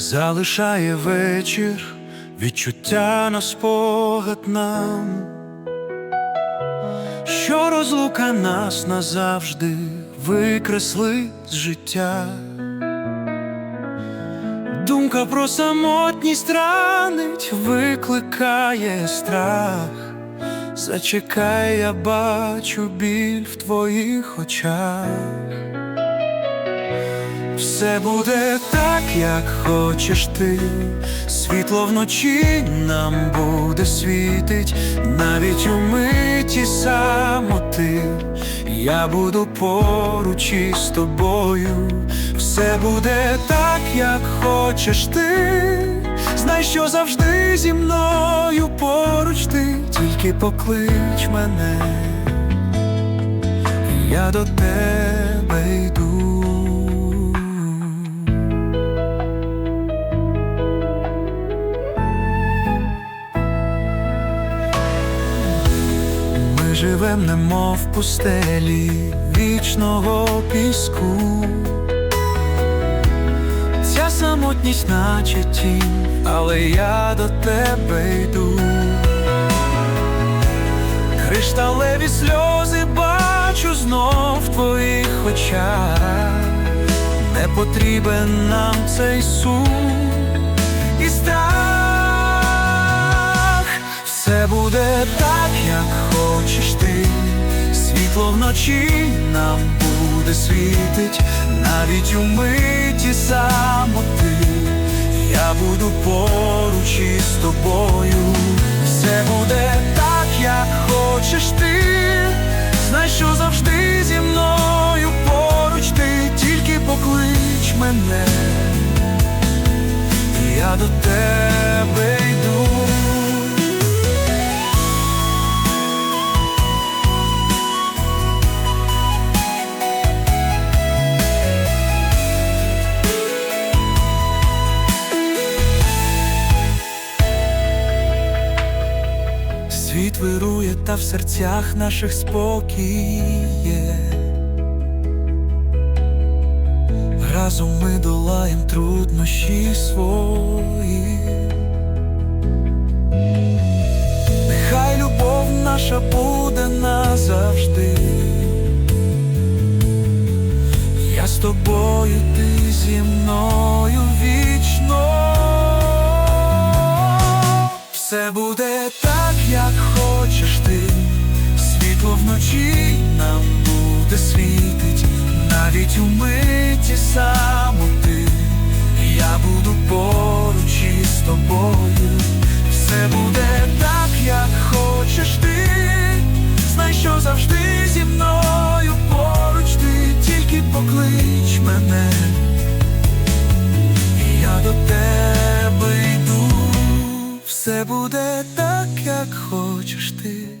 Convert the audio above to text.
залишає вечір, відчуття на спогад нам, що розлука нас назавжди викреслить з життя. Думка про самотність ранить, викликає страх. Зачекай, я бачу біль в твоїх очах. Все буде так, як хочеш ти, світло вночі нам буде світить, навіть у миті самоти, я буду поруч із тобою, все буде так, як хочеш ти, знай, що завжди зі мною поруч ти, тільки поклич мене, я до тебе йду. Живем, немов в пустелі вічного піску. Ця самотність наче тінь, але я до тебе йду. Кришталеві сльози бачу знов в твоїх очах. Не потрібен нам цей сум і страх. Світло вночі нам буде світить, навіть у миті самоти. Я буду поруч із тобою. Все буде так, як хочеш ти. Знай, що завжди зі мною поруч ти, тільки поклич мене, я до тебе Світ вирує, та в серцях наших спокій. Разом ми долаєм труднощі свої. Нехай любов наша буде назавжди. Я з тобою, ти зі мною вічно. Все буде вночі нам буде світить, навіть у миті самоти. Я буду поруч із тобою. Все буде так, як хочеш ти. Знай, що завжди зі мною поруч ти, тільки поклич мене. І я до тебе йду, все буде так, як хочеш ти.